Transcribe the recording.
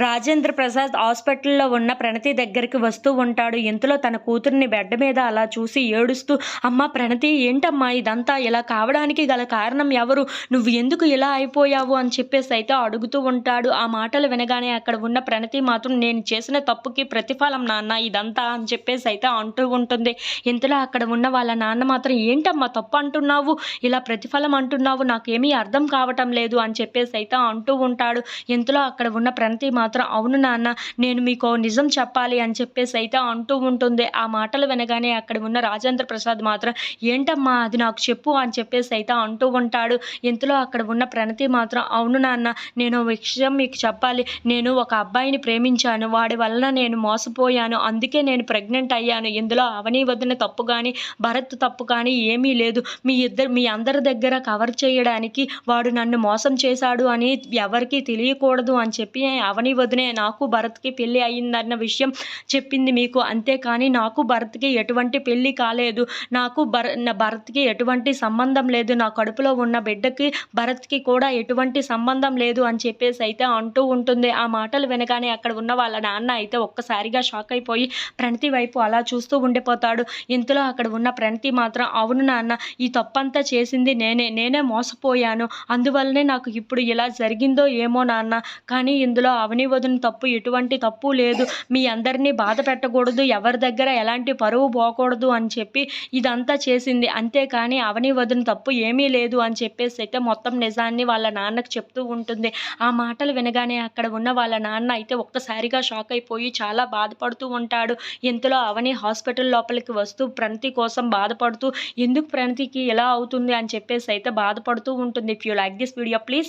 రాజేంద్ర ప్రసాద్ హాస్పిటల్లో ఉన్న ప్రణతి దగ్గరికి వస్తూ ఉంటాడు. ఇంతలో తన కూతుర్ని బెడ్ మీద అలా చూసి ఏడుస్తూ అమ్మ ప్రణతి ఏంటమ్మా ఇదంతా? ఇలా కావడానికి గల కారణం ఎవరు? నువ్వు ఎందుకు ఇలా అయిపోయావు? అని చెప్పేసి అయితే అడుగుతూ ఉంటాడు. ఆ మాటలు వినగానే అక్కడ ఉన్న ప్రణతి మాత్రం నేను చేసిన తప్పుకి ప్రతిఫలం నాన్న ఇదంతా అని చెప్పేసి అయితే అంటూ ఉంటుంది. ఇంతలో అక్కడ ఉన్న వాళ్ళ నాన్న మాత్రం ఏంటమ్మా తప్పు అంటున్నావు? ఇలా ప్రతిఫలం అంటున్నావు? నాకేమీ అర్థం కావటం లేదు అని చెప్పేసి అయితే అంటూ ఉంటాడు. ఇంతలో అక్కడ ఉన్న ప్రణతి మాత్రం మాత్రం అవును నాన్న నేను మీకు నిజం చెప్పాలి అని చెప్పేసి అయితే అంటూ ఉంటుంది. ఆ మాటలు వినగానే అక్కడ ఉన్న రాజేంద్ర ప్రసాద్ మాత్రం ఏంటమ్మా అది నాకు చెప్పు అని చెప్పేసి అయితే అంటూ ఉంటాడు. ఇంతలో అక్కడ ఉన్న ప్రణతి మాత్రం అవును నాన్న నేను విషయం మీకు చెప్పాలి. నేను ఒక అబ్బాయిని ప్రేమించాను. వాడి వలన నేను మోసపోయాను. అందుకే నేను ప్రెగ్నెంట్ అయ్యాను. ఇందులో అవని వదిన తప్పు కానీ భరత్ తప్పు కానీ ఏమీ లేదు. మీ ఇద్దరు మీ అందరి దగ్గర కవర్ చేయడానికి వాడు నన్ను మోసం చేశాడు అని ఎవరికీ తెలియకూడదు అని చెప్పి అవని వదినే నాకు భరత్కి పెళ్ళి అయిందన్న విషయం చెప్పింది మీకు. అంతేకాని నాకు భరత్కి ఎటువంటి పెళ్ళి కాలేదు. నాకు భర నా భరత్కి ఎటువంటి సంబంధం లేదు. నా కడుపులో ఉన్న బిడ్డకి భరత్కి కూడా ఎటువంటి సంబంధం లేదు అని చెప్పేసి అయితే అంటూ ఉంటుంది. ఆ మాటలు వినగానే అక్కడ ఉన్న వాళ్ళ నాన్న అయితే ఒక్కసారిగా షాక్ అయిపోయి ప్రణతి వైపు అలా చూస్తూ ఉండిపోతాడు. ఇంతలో అక్కడ ఉన్న ప్రణతి మాత్రం అవును నాన్న ఈ తప్పంతా చేసింది నేనే నేనే మోసపోయాను. అందువల్లనే నాకు ఇప్పుడు ఇలా జరిగిందో ఏమో నాన్న. కానీ ఇందులో అవని వదిన తప్పు ఎటువంటి తప్పు లేదు. మీ అందరినీ బాధ పెట్టకూడదు ఎవరి దగ్గర ఎలాంటి పరువు పోకూడదు అని చెప్పి ఇదంతా చేసింది. అంతేకాని అవని వదిన తప్పు ఏమీ లేదు అని చెప్పేసి అయితే మొత్తం నిజాన్ని వాళ్ళ నాన్నకు చెప్తూ ఉంటుంది. ఆ మాటలు వినగానే అక్కడ ఉన్న వాళ్ళ నాన్న అయితే ఒక్కసారిగా షాక్ అయిపోయి చాలా బాధపడుతూ ఉంటాడు. ఇంతలో అవని హాస్పిటల్ లోపలికి వస్తూ ప్రణతి కోసం బాధపడుతూ ఎందుకు ప్రణతికి ఎలా అవుతుంది? అని చెప్పేసి అయితే బాధపడుతూ ఉంటుంది. If you like this video please